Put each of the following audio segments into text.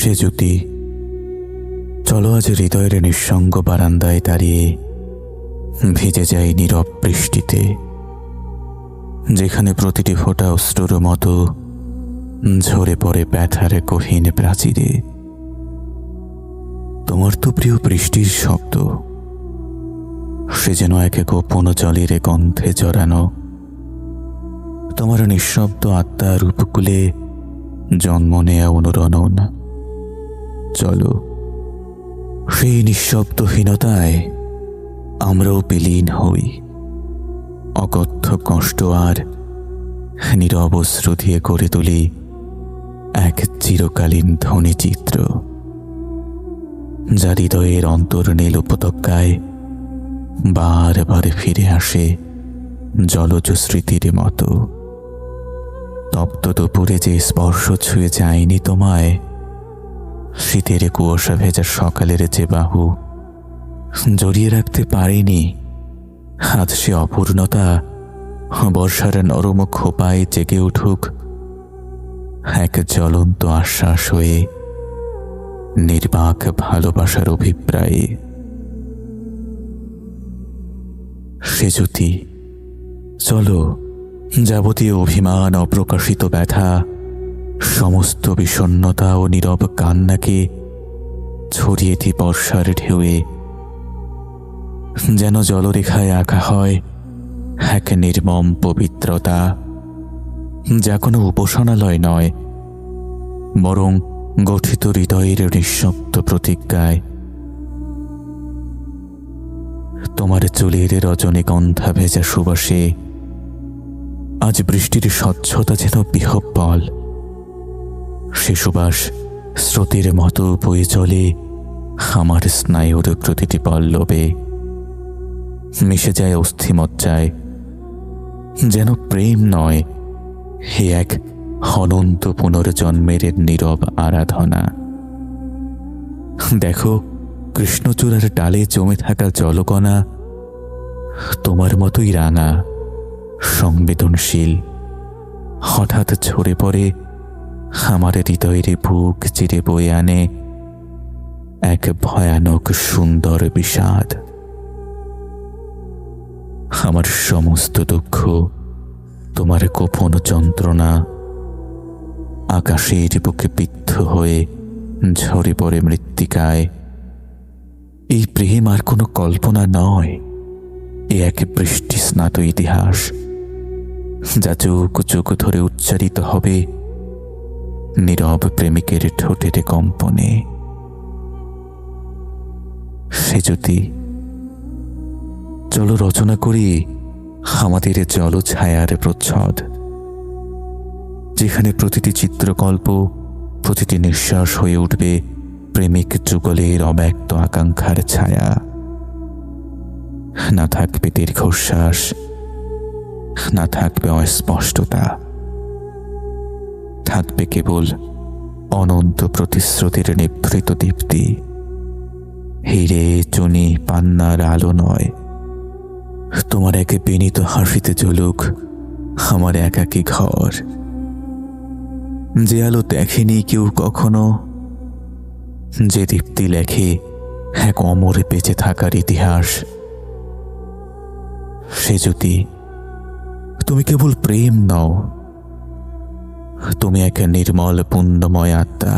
সে জ্যোতি। চলো আজ হৃদয়ের নিঃসঙ্গ বারান্দায় দাঁড়িয়ে ভিজে যায় নীরব বৃষ্টিতে, যেখানে প্রতিটি ফোঁটা অস্ত্রর মতো ঝরে পড়ে ব্যথার গহীন প্রাচীরে। তোমার তো প্রিয় বৃষ্টির শব্দ, সে যেন এক গোপন জলের গন্ধে জড়ানো। তোমার নিঃশব্দ আত্মার উপকূলে জন্ম নেয়া অনুরণন। চলো। সেই নিঃশব্দহীনতায় আমরাও বিলীন হই। অকথ্য কষ্ট আর নীরব দিয়ে গড়ে তুলি এক চিরকালীন ধ্বনি চিত্র। যা হৃদয়ের অন্তর্নীল উপত্যকায় বারবার ফিরে আসে জলজ স্মৃতির মতো। তপ্ত দুপুরে যে স্পর্শ ছুঁয়ে যায়নি তোমায় শীতের কুয়াশা ভেজা সকালের যে বাহু, জড়িয়ে রাখতে পারেনি। আজ সে অপূর্ণতা, বর্ষার নরম খোপায় জেগে উঠুক। এক জ্বলন্ত আশ্বাস হয়ে, নির্বাক ভালোবাসার অভিপ্রায়ে। সে জ্যোতি, চলো, যাবতীয় অভিমান, অপ্রকাশিত ব্যথা সমস্ত বিষণ্নতা ও নীরব কান্নাকে ছড়িয়ে দি বর্ষার ঢেউয়ে। যেন জলরেখায় আঁকা হয় এক নির্মম পবিত্রতা, যা কোনো উপাসনালয় নয়, বরং গঠিত হৃদয়ের নিঃশব্দ প্রতিজ্ঞায়। তোমার চুলের রজনীগন্ধা ভেজা সুবাসে আজ বৃষ্টির স্বচ্ছতা যেন বিহব্বল সে সুবাস স্রোতের মতো বয়ে চলে আমার স্নায়ুর প্রতিটি পল্লবে। মিশে যায় অস্থিমজ্জায়। যেন প্রেম নয়, হে এক অনন্ত পুনর্জন্মের নীরব আরাধনা। দেখো, কৃষ্ণচূড়ার ডালে জমে থাকা জলকণা তোমার মতোই রাঙা, সংবেদনশীল। হঠাৎ ঝরে পড়ে আমার হৃদয়ের বুক চিরে বয়ে আনে এক ভয়ানক সুন্দর বিষাদ। আমার সমস্ত দুঃখ, তোমার গোপন যন্ত্রণা আকাশের বুকে বিদ্ধ হয়ে ঝরে পড়ে মৃত্তিকায়। এই প্রেম আর কোনো কল্পনা নয়, এ এক বৃষ্টি স্নাত ইতিহাস, যা চোখ চোখ ধরে উচ্চারিত হবে। নীরব প্রেমিকের ঠোঁটের কম্পনে। সে যদি চলো রচনা করি আমাদের জল ছায়ার প্রচ্ছদ, যেখানে প্রতিটি চিত্রকল্প, প্রতিটি নিঃশ্বাস হয়ে উঠবে প্রেমিক যুগলের অব্যক্ত আকাঙ্ক্ষার ছায়া। না থাকবে দীর্ঘশ্বাস, না থাকবে অস্পষ্টতা। থাকবে কেবল অনন্ত প্রতিশ্রুতির নিভৃত দীপ্তি। হিরে চুনি পান্নার আলো নয়। তোমার একে বিনীত হাসিতে চলুক আমার একাকী ঘর। যে আলো দেখেনি কেউ কখনো, যে দীপ্তি লেখে এক অমরে বেঁচে থাকার ইতিহাস। সে যদি তুমি কেবল প্রেম নও তুমি এক নির্মল পুণ্যময় আত্মা,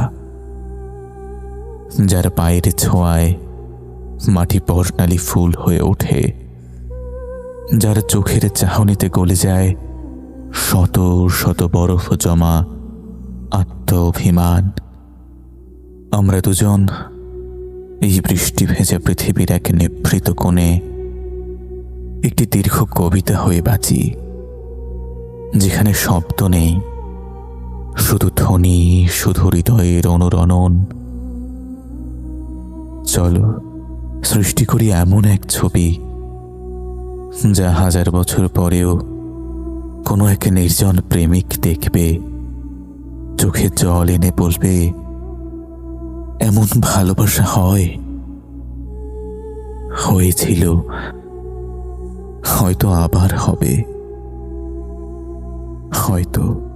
যার পায়ের ছোঁয়ায় মাটি বর্ণালী ফুল হয়ে ওঠে, যার চোখের চাহনিতে গলে যায় শত শত বরফ জমা আত্ম অভিমান আমরা দুজন এই বৃষ্টি ভেজা পৃথিবীর এক নিভৃত কোণে একটি দীর্ঘ কবিতা হয়ে বাঁচি, যেখানে শব্দ নেই শুধু ধ্বনি, শুধু হৃদয়ের অনুরণন। চলো, সৃষ্টি করি এমন এক ছবি, যা হাজার বছর পরেও কোনো এক নির্জন প্রেমিক দেখবে, চোখে জল এনে বলবে, এমন ভালোবাসা হয়, হয়েছিল, হয়তো আবার হবে, হয়তো